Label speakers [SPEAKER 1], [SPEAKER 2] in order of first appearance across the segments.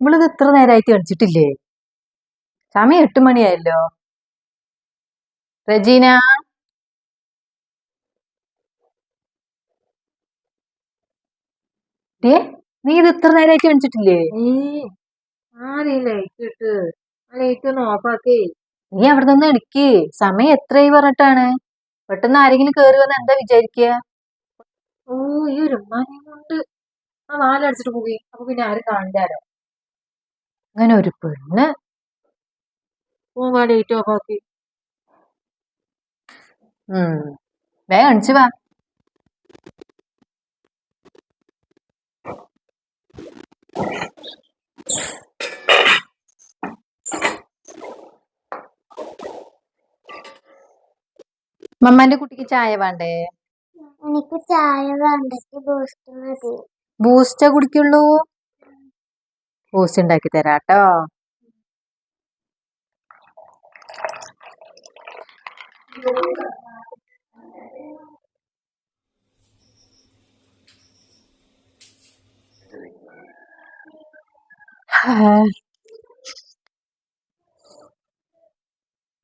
[SPEAKER 1] ഇവളിത് ഇത്ര നേരമായിട്ട് കളിച്ചിട്ടില്ലേ സമയം എട്ട് മണിയായല്ലോ. റജീന? നീ ഇത് ഇത്ര നേരമായിട്ട് കളിച്ചിട്ടില്ലേ
[SPEAKER 2] ആരെ ലൈറ്റ് ഇട്ട്. ആ ലൈറ്റ് ഒന്ന് ഓഫാക്കി
[SPEAKER 1] നീ അവിടെ നിന്ന് എടുക്ക് സമയം എത്രയായി പറഞ്ഞിട്ടാണ്? പെട്ടെന്ന് ആരെങ്കിലും കേറി വന്ന് എന്താ വിചാരിക്കുക
[SPEAKER 2] ഓ ഈ ഒരു ഉമ്മാനെയും കൊണ്ട് ആ നാലടിച്ചിട്ട് പോയി അപ്പൊ പിന്നെ ആരും കാണില്ലാലോ
[SPEAKER 1] അങ്ങനെ ഒരു പെണ്ണ്.
[SPEAKER 2] ഓ ലൈറ്റ് ഓഫാക്കി
[SPEAKER 1] ഉം. വേഗം അണിച്ചു വാ. മമ്മാന്റെ കുട്ടിക്ക് ചായ വേണ്ടേ
[SPEAKER 3] എനിക്ക് ചായ വേണ്ട എനിക്ക് ബൂസ്റ്റ് മതി
[SPEAKER 1] ബൂസ്റ്റേ കുടിക്കുള്ളൂ ബൂസ്റ്റ് ഉണ്ടാക്കി തരാട്ടോ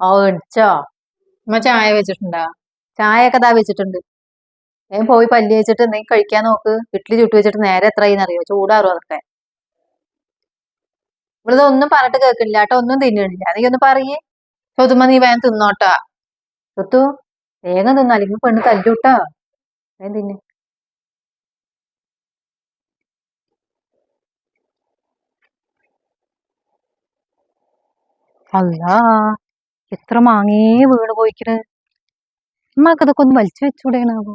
[SPEAKER 1] ഓ എണിച്ചോ ഉമ്മ ചായ വെച്ചിട്ടുണ്ടാ? ചായ ഒക്കെ ദാ വെച്ചിട്ടുണ്ട്. ഞാൻ പോയി പല്ലി വെച്ചിട്ട് എന്തെങ്കിലും കഴിക്കാൻ നോക്ക്. ഇഡ്ഡലി ചുട്ടു വെച്ചിട്ട് നേരെ എത്രയെന്ന് അറിയോ? ചൂടാറും അതൊക്കെ. ഇവിടെ ഒന്നും പറഞ്ഞിട്ട് കേൾക്കില്ല കേട്ടോ ഒന്നും തിന്നണില്ല നീ ഒന്ന് പറയേ. ചോത്തുമ്മ നീ വേഗം തിന്നോട്ടാ. ഋത്തു വേഗം തിന്നു. അല്ലെങ്കിൽ പെണ്ണ് തല്ലൂട്ടാ. വേഗം തിന്നെ. അല്ലാ. എത്ര മാങ്ങേ വീണ് പോയിക്കണ്? അമ്മയ്ക്ക് ഇതൊക്കെ ഒന്ന് വലിച്ചു വെച്ചുകൂടെയാണാവോ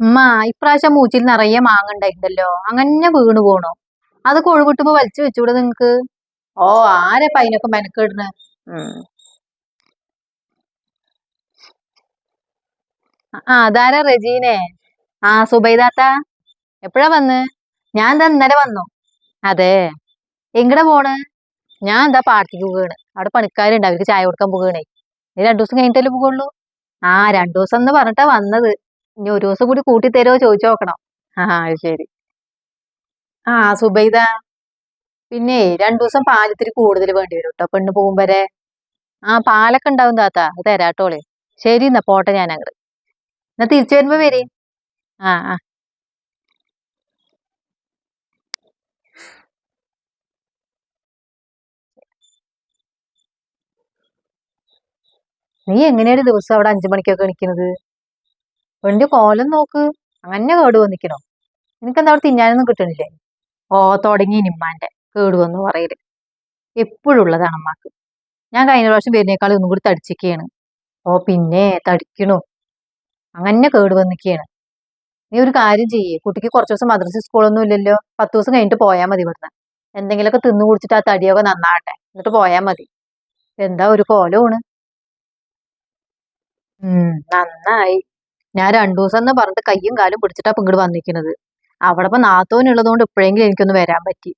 [SPEAKER 1] ഉമ്മ ഇപ്രാവശ്യം മൂച്ചിൽ നിറയെ മാങ്ങ ഉണ്ടായിട്ടുണ്ടല്ലോ. അങ്ങനെ വീണ് പോണോ. അത് കൊഴുകിട്ടുമ്പോ വലിച്ചു വെച്ചൂടെ നിങ്ങക്ക്? ഓ ആരെ അതിനൊക്കെ മെനക്കെടുന്ന്? ആ അതാരാ റെജീനെ? ആ സുബൈദാത്ത എപ്പോഴാ വന്ന്? ഞാൻ എന്താ ഇന്നലെ വന്നു. അതെ. എങ്ങടെ പോണ്? ഞാൻ എന്താ പാർട്ടിക്ക് പോവുകയാണ് അവിടെ പണിക്കാരുണ്ട് അവർക്ക് ചായ കൊടുക്കാൻ പോവുകയാണേ നീ രണ്ടു ദിവസം കഴിഞ്ഞിട്ടല്ലേ പോകുള്ളൂ ആ രണ്ടു ദിവസം എന്ന് പറഞ്ഞിട്ടാ വന്നത്. ഇനി ഒരു ദിവസം കൂടി കൂട്ടി തരുമോ ചോദിച്ചു നോക്കണം. ആ ശരി. ആ സുബൈദ. പിന്നെ രണ്ടു ദിവസം പാലിത്തിരി കൂടുതൽ വേണ്ടി വരും കേട്ടോ പെണ്ണ് പോകും വരെ. ആ പാലൊക്കെ ഉണ്ടാവും താത്ത. അത് തരാട്ടോളെ. ശരി എന്നാ പോട്ടെ ഞാൻ അങ്ങ് എന്നാ തിരിച്ചു വരുമ്പോ വരി. ആ ആ. നീ എങ്ങനെയാണ് ദിവസം അവിടെ അഞ്ചു മണിക്കൊക്കെ നിൽക്കുന്നത് വണ്ടി കോലം നോക്ക്. അങ്ങനെ കേട് വന്നിക്കണോ? നിനക്കെന്താ അവിടെ തിന്നാനൊന്നും കിട്ടണില്ലേ? ഓ തുടങ്ങി നിമ്മാന്റെ. കേട് വന്നു പറയൽ. എപ്പോഴും ഉള്ളതാണ് അമ്മയ്ക്ക്. ഞാൻ കഴിഞ്ഞ പ്രാവശ്യം വരുന്നേക്കാളും ഒന്നും കൂടി തടിച്ചിരിക്കുകയാണ് ഓ പിന്നെ തടിക്കണു. അങ്ങനെ കേട് വന്നിക്കുകയാണ് നീ ഒരു കാര്യം ചെയ്യേ. കുട്ടിക്ക് കുറച്ച് ദിവസം മദ്രസ സ്കൂളൊന്നും ഇല്ലല്ലോ. പത്ത് ദിവസം കഴിഞ്ഞിട്ട് പോയാൽ മതി ഇവിടുന്ന്. എന്തെങ്കിലുമൊക്കെ തിന്നു കുടിച്ചിട്ട് ആ തടിയൊക്കെ നന്നാവട്ടെ. എന്നിട്ട് പോയാൽ മതി. എന്താ ഒരു കോലമാണ് നന്നായി. ഞാൻ രണ്ടു ദിവസം എന്ന് പറഞ്ഞിട്ട് കയ്യും കാലും പിടിച്ചിട്ടാ ഇങ്ങോട്ട് വന്നിരിക്കുന്നത് അവിടെ ഇപ്പൊ നാത്തോനുള്ളതുകൊണ്ട് എപ്പോഴെങ്കിലും എനിക്കൊന്ന് വരാൻ പറ്റി.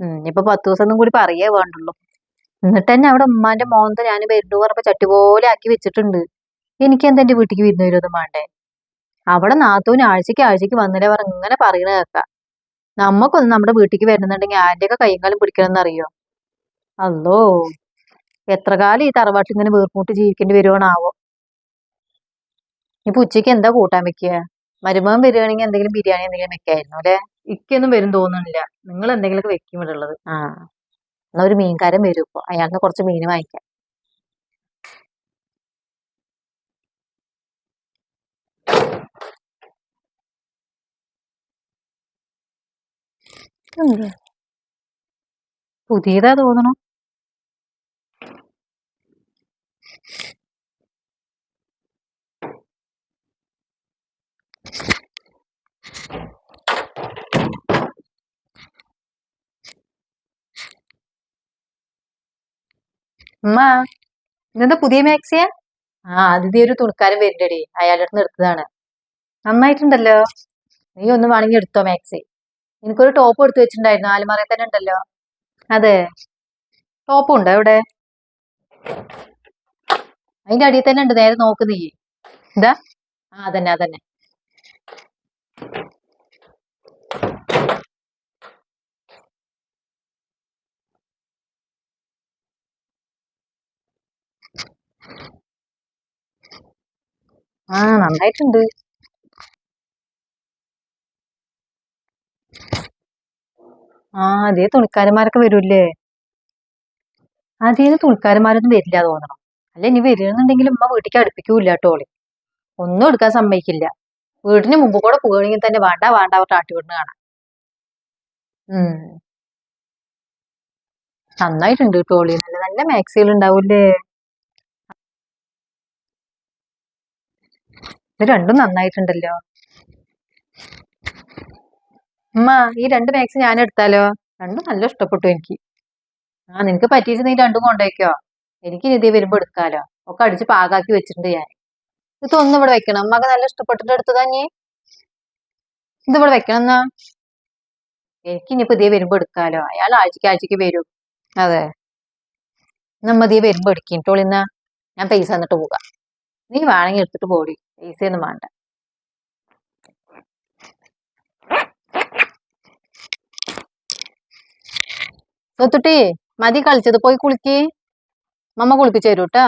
[SPEAKER 1] ഇനിയിപ്പൊ പത്ത് ദിവസം കൂടി പറയേ വേണ്ടുള്ളൂ. എന്നിട്ട് തന്നെ അവിടെ ഉമ്മാന്റെ മോന്ത ഞാൻ വരുന്നു പറഞ്ഞപ്പോ ചട്ടി പോലെ ആക്കി വെച്ചിട്ടുണ്ട്. എനിക്ക് എന്താ എന്റെ വീട്ടിക്ക് വിരുന്ന് വരുമൊന്നും വേണ്ടേ അവിടെ നാത്തൂന് ആഴ്ചക്ക് ആഴ്ചക്ക് വന്നില്ലേ പറഞ്ഞ ഇങ്ങനെ പറയണ കേൾക്കാം നമ്മക്കൊന്നും നമ്മുടെ വീട്ടിക്ക് വരുന്നുണ്ടെങ്കിൽ ആന്റിയൊക്കെ കൈകാലം കാലും പിടിക്കണമെന്ന് അറിയോ? അല്ലോ എത്ര കാലം ഈ തറവാട്ടിൽ ഇങ്ങനെ വീർപ്പൂട്ട് ജീവിക്കേണ്ടി വരുവാണാവോ? ഇപ്പൊ ഉച്ചയ്ക്ക് എന്താ കൂട്ടാൻ വെക്കുക? മരുമകൻ വരികയാണെങ്കിൽ എന്തെങ്കിലും ബിരിയാണി എന്തെങ്കിലും വെക്കായിരുന്നു അല്ലെ? ഇക്കൊന്നും വരും തോന്നുന്നില്ല. നിങ്ങൾ എന്തെങ്കിലും വെക്കും ഇവിടെ ഉള്ളത് ആ. എന്നാ ഒരു മീൻകാരൻ വരും ഇപ്പൊ. അയാൾക്ക് കുറച്ച് മീൻ വാങ്ങിക്കാം? പുതിയതാ തോന്നണു. ഉമ്മ ഇതെന്താ പുതിയ മാക്സിയാ ആ ആദ്യത്തെ ഒരു തുണിക്കാരൻ വരുന്നുണ്ടടി. അയാളുടെ അടുത്ത് എടുത്തതാണ് നന്നായിട്ടുണ്ടല്ലോ. നീ ഒന്ന് വേണമെങ്കിൽ എടുത്തോ മാക്സി എനിക്കൊരു ടോപ്പ് എടുത്തു വെച്ചിട്ടുണ്ടായിരുന്നു. ആലുമാറയിൽ തന്നെ ഉണ്ടല്ലോ. അതെ. ടോപ്പും ഉണ്ടോ എവിടെ അതിന്റെ അടിയിൽ തന്നെ ഉണ്ട്. നേരെ നോക്ക് നീ. എന്താ ആ അതന്നെ അതന്നെ. ആ നന്നായിട്ടുണ്ട്. ആ അതേ തുണിക്കാരന്മാരൊക്കെ വരൂല്ലേ? അതേന്ന് തുണിക്കാരന്മാരൊന്നും വരില്ല തോന്നണം. അല്ല ഇനി വരുന്നുണ്ടെങ്കിൽ ഉമ്മ വീട്ടിലേക്ക് അടുപ്പിക്കൂല ടോളി ഒന്നും എടുക്കാൻ സമ്മതിക്കില്ല. വീടിന് മുമ്പ് കൂടെ പോവുകയാണെങ്കിൽ തന്നെ വേണ്ട വേണ്ട അവർ ആട്ടി വിടുന്ന കാണാം. ഉം. നന്നായിട്ടുണ്ട് ടോളി നല്ല നല്ല മാക്സികൾ ഉണ്ടാവൂലേ ഇത് രണ്ടും നന്നായിട്ടുണ്ടല്ലോ. ഉമ്മ ഈ രണ്ട് മാക്സ് ഞാൻ എടുത്താലോ? രണ്ടും നല്ല ഇഷ്ടപ്പെട്ടു എനിക്ക്. ആ നിനക്ക് പറ്റിയിട്ട് നീ രണ്ടും കൊണ്ടുപോയിക്കോ. എനിക്ക് ഇതേ വരുമ്പോ എടുക്കാലോ. ഒക്കെ അടിച്ച് പാകാക്കി വെച്ചിട്ടുണ്ട് ഞാൻ. ഇത് ഒന്ന് ഇവിടെ വെക്കണം. അമ്മയ്ക്ക് നല്ല ഇഷ്ടപ്പെട്ടിട്ട് എടുത്തതാ നീ. ഇത് ഇവിടെ വെക്കണം എന്നാ. എനിക്ക് ഇനിയിപ്പോ ഇതേ വരുമ്പോ എടുക്കാലോ. അയാൾ ആഴ്ചക്ക് ആഴ്ചക്ക് വരും. അതെ. നമ്മ ഇതേ വരുമ്പോ എടുക്കിട്ടോളിന്നാ ഞാൻ പൈസ തന്നിട്ട് പോകാം. നീ വേണമെങ്കിൽ എടുത്തിട്ട് പോടി. പൈസയൊന്നും വേണ്ട. സ്വത്തുട്ടി മതി കളിച്ചത്. പോയി കുളിക്ക്. മമ്മ കുളിപ്പിച്ചു തരൂ കേട്ടാ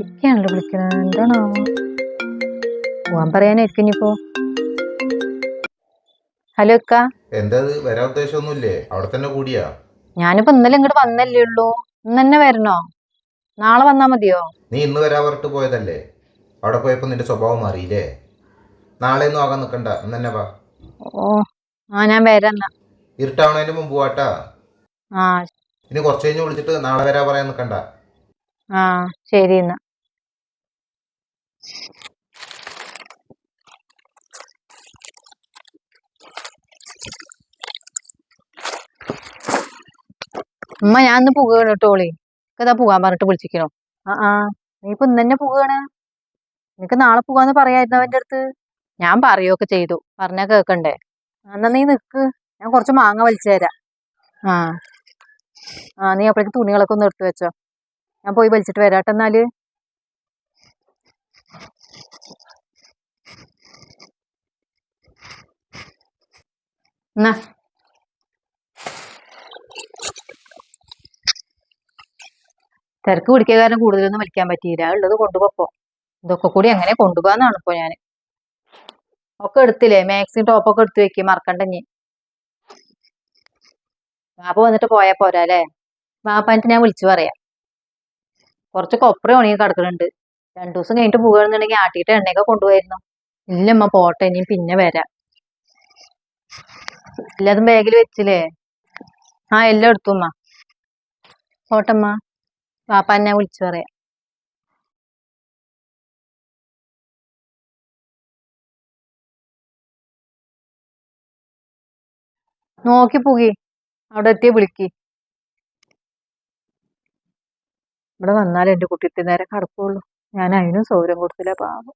[SPEAKER 1] ഇരിക്കാണല്ലോ വിളിക്കണത്. എന്താണോ പോവാൻ പറയാനായിരിക്കും ഇനിയിപ്പോ. ഹലോ അക്ക
[SPEAKER 4] എന്താ വരാൻ ഉദ്ദേശമൊന്നുമില്ലേ? അവിടെ തന്നെ കൂടിയാ.
[SPEAKER 1] ഞാനിപ്പോ ഇന്നലെ ഇങ്ങോട്ട് വന്നല്ലേ ഉള്ളൂ. ഇന്ന് തന്നെ വരണോ? നാളെ വന്നാ മതിയോ?
[SPEAKER 4] നീ ഇന്ന് വരാൻ പറഞ്ഞിട്ട് പോയതല്ലേ? അവിടെ പോയപ്പോ നിന്റെ സ്വഭാവം മാറിയില്ലേ? നാളെ ഒന്നും ആകാൻ നിക്കണ്ട. ഇന്ന് തന്നെ വാ.
[SPEAKER 1] ഓ ആ ഞാൻ വരാം എന്നാ.
[SPEAKER 4] ഇരുട്ടാവണതിന് മുമ്പ് വാട്ടാ
[SPEAKER 1] ആ
[SPEAKER 4] ഇനി കുറച്ച് കഴിഞ്ഞ് വിളിച്ചിട്ട് നാളെ വരാ പറയാൻ നിക്കണ്ട.
[SPEAKER 1] ആ ശരി എന്നാ. ഉമ്മ ഞാൻ ഇന്ന് പുകയാണ് കേട്ടോളി എനിക്കതാ പോകാൻ പറഞ്ഞിട്ട് വിളിച്ചിരിക്കണോ. ആ ആ നീ ഇപ്പൊ ഇന്ന് തന്നെ പുകയാണ് നിനക്ക് നാളെ പോകാന്ന് പറയായിരുന്നു അവന്റെ അടുത്ത്? ഞാൻ പറയുകയൊക്കെ ചെയ്തു. പറഞ്ഞാ കേക്കണ്ടേ? എന്നാ നീ നിക്ക്. ഞാൻ കുറച്ച് മാങ്ങ വലിച്ചു തരാം. ആ. ആ നീ അപ്പോഴേക്ക് തുണികളൊക്കെ ഒന്ന് എടുത്തു വെച്ചോ. ഞാൻ പോയി വലിച്ചിട്ട് വരാട്ടെ എന്നാൽ. എന്നാ. തിരക്ക് പിടിക്കുക കാരണം കൂടുതലൊന്നും വലിക്കാൻ പറ്റിയില്ല. ഉള്ളത് കൊണ്ടുപോപ്പോ. ഇതൊക്കെ കൂടി അങ്ങനെ കൊണ്ടുപോകാന്നാണ് ഇപ്പൊ ഞാൻ ഒക്കെ എടുത്തില്ലേ? മാക്സിം ടോപ്പൊക്കെ എടുത്ത് വെക്ക് മറക്കണ്ട ഇനി. വാപ്പ വന്നിട്ട് പോയാ പോരാ അല്ലേ? വാപ്പാനിട്ട് ഞാൻ വിളിച്ചു പറയാം. കുറച്ച് കൊപ്ര ഉണങ്ങി കിടക്കുന്നുണ്ട് രണ്ടു ദിവസം കഴിഞ്ഞിട്ട് പോകുകയാണെന്നുണ്ടെങ്കിൽ ആട്ടിയിട്ട് എണ്ണയൊക്കെ കൊണ്ടുപോയിരുന്നു ഇല്ലമ്മ പോട്ടെ ഇനി പിന്നെ വരാം. എല്ലാതും ബാഗിൽ വെച്ചില്ലേ? ആ എല്ലാം എടുത്തുമ്മ പോട്ടമ്മ വാപ്പാൻ എന്നെ വിളിച്ചു പറയാം. നോക്കി പോകി. അവിടെ എത്തിയ വിളിക്ക്. ഇവിടെ വന്നാൽ എന്റെ കുട്ടി നേരെ കടക്കുള്ളൂ. ഞാൻ അതിനും സൗകര്യം കൊടുത്തില്ല പാവം.